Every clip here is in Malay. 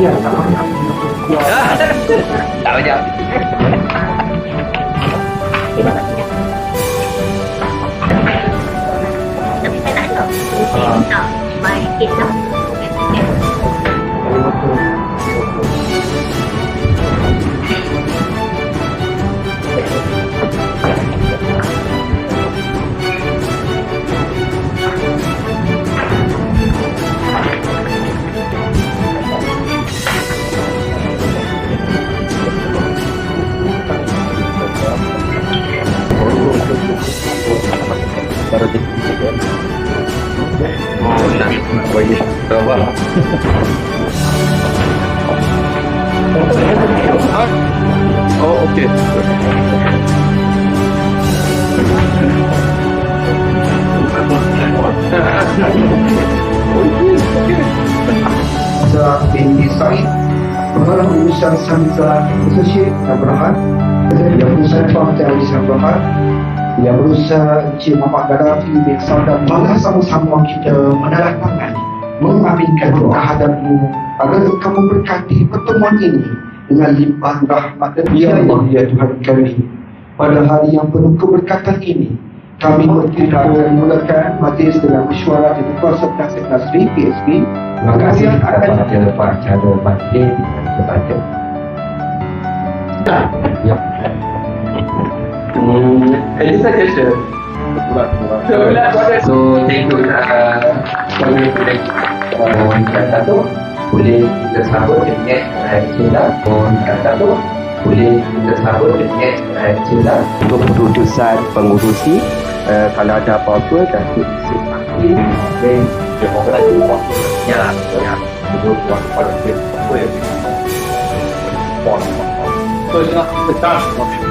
Ah, Tak banyak. Tapi saya tak tahu. Saya berapa? Oh, okey. Hamzah bin Said Pengarah Urusan Samza Associate Abraham Yang berusaha Partai Urusan Abraham Yang berusaha Encik Muhammad Gaddafi bin Saddam Malah sama-sama kita menandatangani Mengaminkan doa hadapmu Agar kamu berkati pertemuan ini Dengan limpahan rahmat dan Ya Allah ya Tuhan kami. Pada hari yang penuh keberkatan ini kami berkira memulakan majlis dengan mesyuarat di Kuasa Penasihat Nasri PSB Terima kasih kepada Pak Cara Bakti dan kepada Ya. Hmm, ini saja sir. So, thank you uh, boleh uh, kata tu boleh kita sambut dengan uh, cinta pun kata tu boleh kita sambut dengan uh, cinta untuk keputusan pengurusi uh, kalau ada apa-apa Datuk Seri Fakir dan demokrasi waktunya lah ya. Untuk buat pada apa yang buat. So it's not the time of the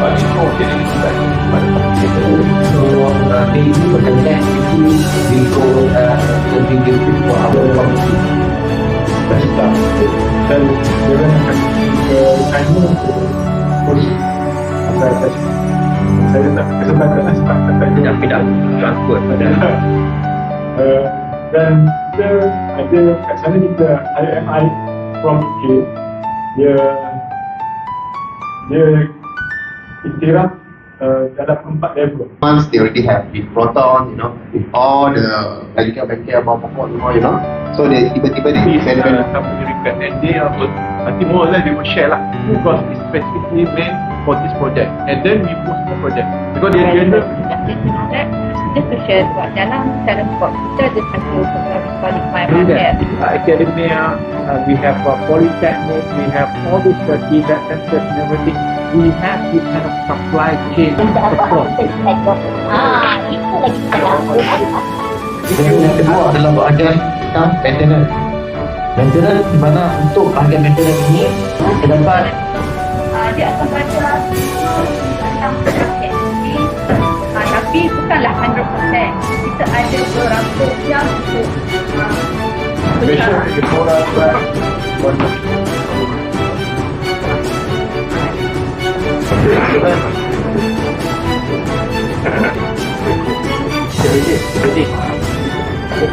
complicated. So, uh, ini berkenaan itu Biko uh, lebih lebih buat apa komisi pesta dan China untuk kursus saya saya tak kesempatan lah sebab kata yang tidak transfer pada Uh, dan kita ada kat sana kita IMI from UK dia dia iktiraf uh, dalam empat level once they already have the proton, you know, with all the medical bacteria apa-apa semua, you know. So they tiba-tiba they These send uh, company request and they are. Nanti more or less they will share lah because it's specifically made for this project and then we post the project because they really Just to share sebab dalam dalam sport kita ada satu program qualify do market. that. Uh, academia, uh, we have uh, polytechnic, we have all these uh, data centers and everything. We have this kind of supply chain support. Ah, itu lagi kita yang kedua adalah bahagian tentang maintenance. Maintenance di mana untuk bahagian maintenance ini terdapat Ah, dia akan baca tentang. Ah, tapi bukanlah 100%. Kita ada beratus jam untuk ah, Malaysia is more or less one で、デザイナーの？で、こ。